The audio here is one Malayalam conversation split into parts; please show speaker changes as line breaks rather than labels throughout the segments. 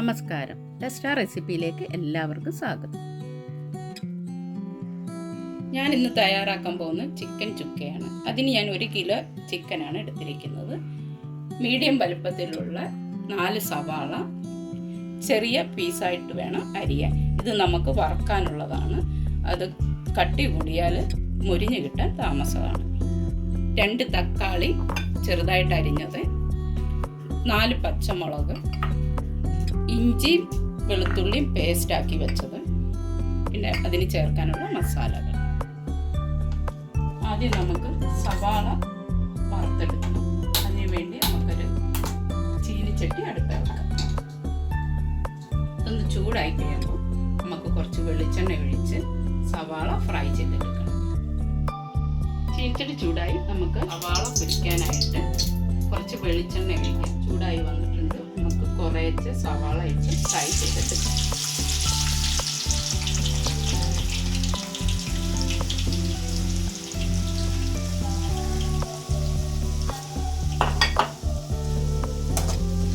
നമസ്കാരം. ടെസ്റ്റാ റെസിപ്പിയിലേക്ക് എല്ലാവർക്കും സ്വാഗതം. ഞാൻ ഇന്ന് തയ്യാറാക്കാൻ പോകുന്ന ചിക്കൻ ചുക്കയാണ്. അതിന് ഞാൻ ഒരു കിലോ ചിക്കനാണ് എടുത്തിരിക്കുന്നത്. മീഡിയം വലുപ്പത്തിലുള്ള നാല് സവാള ചെറിയ പീസായിട്ട് വേണം അരിയാൻ. ഇത് നമുക്ക് വറക്കാനുള്ളതാണ്. അത് കട്ടി കൂടിയാൽ മുരിഞ്ഞു കിട്ടാൻ താമസമാണ്. രണ്ട് തക്കാളി ചെറുതായിട്ട് അരിഞ്ഞത്. നാല് പച്ചമുളക് ഇഞ്ചി വെളുത്തുള്ളിയും പേസ്റ്റാക്കി വെച്ചത്. പിന്നെ അതിന് ചേർക്കാനുള്ള മസാലകൾ. ആദ്യം നമുക്ക് സവാള വറുത്തെടുക്കണം. അതിന് വേണ്ടി നമുക്കൊരു ചീനിച്ചട്ടി അടുത്ത് വെക്കാം. ഒന്ന് ചൂടായി കഴിയുമ്പോൾ നമുക്ക് കുറച്ച് വെളിച്ചെണ്ണ ഒഴിച്ച് സവാള ഫ്രൈ ചെയ്തെടുക്കണം. ചീനിച്ചട്ടി ചൂടായി നമുക്ക് സവാള പൊരിക്കാനായിട്ട് കുറച്ച് വെളിച്ചെണ്ണ ഒഴിക്കാം. ചൂടായി നമുക്ക് കുറേച്ച് സവാള ഇട്ട് ഫ്രൈ ചെയ്തെടുക്കാം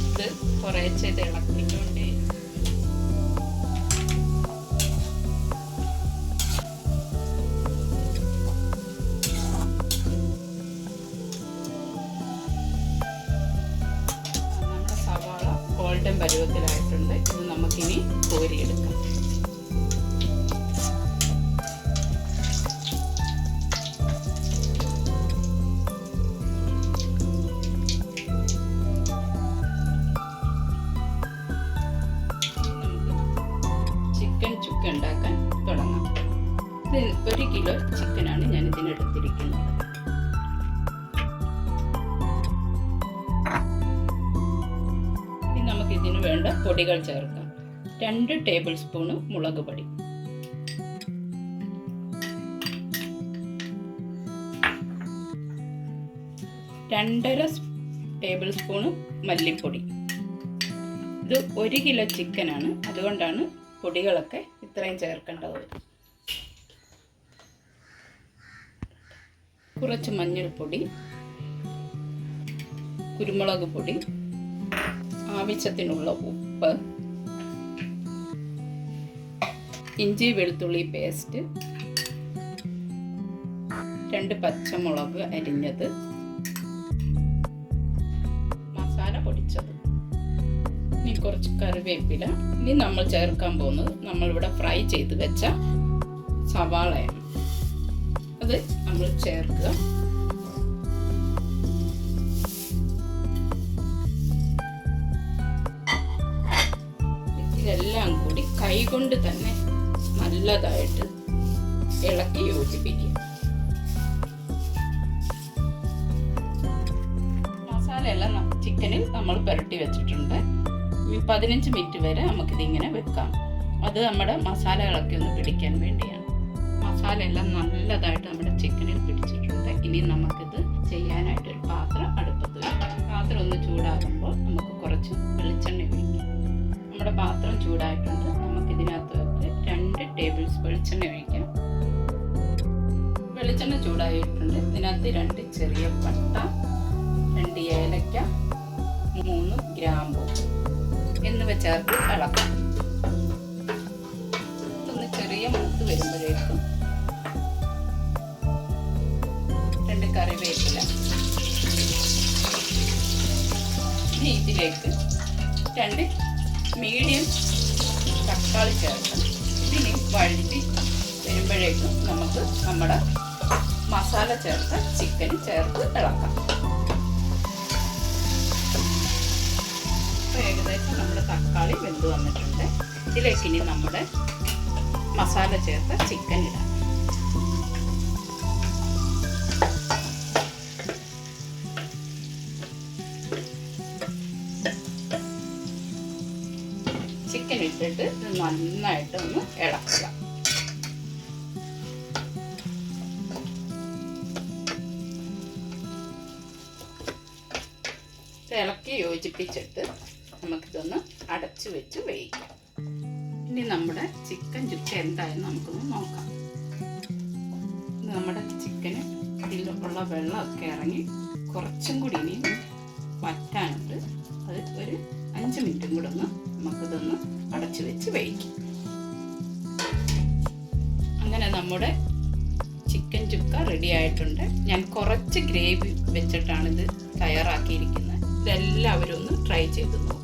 ഇത് കുറേച്ച് ഇത് ഇളക്കിക്കൊണ്ടേ ഗോൾഡൻ പരുവത്തിലായിട്ടുണ്ട്. ഇത് നമുക്കിനി കോരിയെടുക്കാം. ഉണ്ടാക്കാൻ തുടങ്ങാം. ഒരു കിലോ ചിക്കനാണ് ഞാൻ ഇതിനെടുത്തിരിക്കുന്നത് ഇതിന് വേണ്ട പൊടികൾ ചേർക്കാം രണ്ട് ടേബിൾ സ്പൂണ് മുളക് പൊടി. രണ്ടര ടേബിൾ സ്പൂണ് മല്ലിപ്പൊടി. ഇത് ഒരു കിലോ ചിക്കനാണ് അതുകൊണ്ടാണ് പൊടികളൊക്കെ ഇത്രയും ചേർക്കേണ്ടത്. കുറച്ച് മഞ്ഞൾപ്പൊടി കുരുമുളക് പൊടി ആവശ്യത്തിനുള്ള ഉപ്പ് ഇഞ്ചി വെളുത്തുള്ളി പേസ്റ്റ് രണ്ട് പച്ചമുളക് അരിഞ്ഞത് മസാല പൊടിച്ചത്. ഇനി കുറച്ച് കറിവേപ്പില. ഇനി നമ്മൾ ചേർക്കാൻ പോകുന്നത് നമ്മളിവിടെ ഫ്രൈ ചെയ്ത് വെച്ച സവാളയാണ്. അത് നമ്മൾ ചേർക്കുക. ഇതെല്ലാം കൂടി കൈകൊണ്ട് തന്നെ നല്ലതായിട്ട് ഇളക്കി യോജിപ്പിക്കുക. മസാല എല്ലാം ചിക്കനിൽ നമ്മൾ പുരട്ടി വെച്ചിട്ടുണ്ട്. പതിനഞ്ച് മിനിറ്റ് വരെ നമുക്കിതിങ്ങനെ വെക്കാം. അത് നമ്മുടെ മസാല ഇളക്കി ഒന്ന് പിടിക്കാൻ വേണ്ടിയാണ്. മസാല എല്ലാം നല്ലതായിട്ട് നമ്മുടെ ചിക്കനിൽ പിടിച്ചിട്ടുണ്ട്. ഇനി നമുക്കിത് ചെയ്യാനായിട്ട് ഒരു പാത്രം അടുപ്പത്ത് വെക്കാം പാത്രം ഒന്ന് ചൂടാകുമ്പോൾ നമുക്ക് കുറച്ച് വെളിച്ചെണ്ണ ഒഴിക്കാം. നമ്മുടെ പാത്രം ചൂടായിട്ടുണ്ട്. നമുക്കിതിനകത്ത് രണ്ട് ടേബിൾ സ്പൂൺ വെളിച്ചെണ്ണ ഒഴിക്കാം. വെളിച്ചെണ്ണ ചൂടായിട്ടുണ്ട്. ഇതിനകത്ത് രണ്ട് ചെറിയ പട്ട രണ്ട് ഏലക്ക മൂന്ന് ഗ്രാമ്പു എന്നിവ ചേർത്ത് ഇളക്കാം. ഒന്ന് ചെറിയ മൂത്ത് വരുമ്പോഴേക്കും രണ്ട് കറിവേപ്പില ഇതിലേക്ക് രണ്ട് മീഡിയം തക്കാളി ചേർക്കാം ഇതിനി വഴറ്റി വരുമ്പോഴേക്കും നമുക്ക് നമ്മുടെ മസാല ചേർത്ത് ചിക്കൻ ചേർത്ത് ഇളക്കാം. അപ്പോൾ ഏകദേശം നമ്മുടെ തക്കാളി വെന്ത് വന്നിട്ടുണ്ട്. ഇതിലേക്ക് ഇനി നമ്മുടെ മസാല ചേർത്ത് ചിക്കൻ ഇടാം. ചിക്കൻ ഇട്ടിട്ട് നന്നായിട്ട് ഒന്ന് ഇളക്കുക. ഇളക്കി യോജിപ്പിച്ചിട്ട് നമുക്കിതൊന്ന് അടച്ചു വെച്ച് വേവിക്കാം. ഇനി നമ്മുടെ ചിക്കൻ ചുക്ക എന്തായെന്ന് നമുക്കൊന്ന് നോക്കാം. നമ്മുടെ ചിക്കന് ഇതിലുള്ള വെള്ളമൊക്കെ ഇറങ്ങി കുറച്ചും കൂടി ഇനി വറ്റാനുണ്ട്. അത് ഒരു പതിനഞ്ച് മിനിറ്റും കൂടെ ഒന്ന് നമുക്കിതൊന്ന് അടച്ചു വെച്ച് വേവിക്കും. അങ്ങനെ നമ്മുടെ ചിക്കൻ ചുക്ക റെഡി ആയിട്ടുണ്ട്. ഞാൻ കുറച്ച് ഗ്രേവി വെച്ചിട്ടാണ് ഇത് തയ്യാറാക്കിയിരിക്കുന്നത്. ഇതെല്ലാവരും ഒന്ന് ട്രൈ ചെയ്ത് നോക്കും.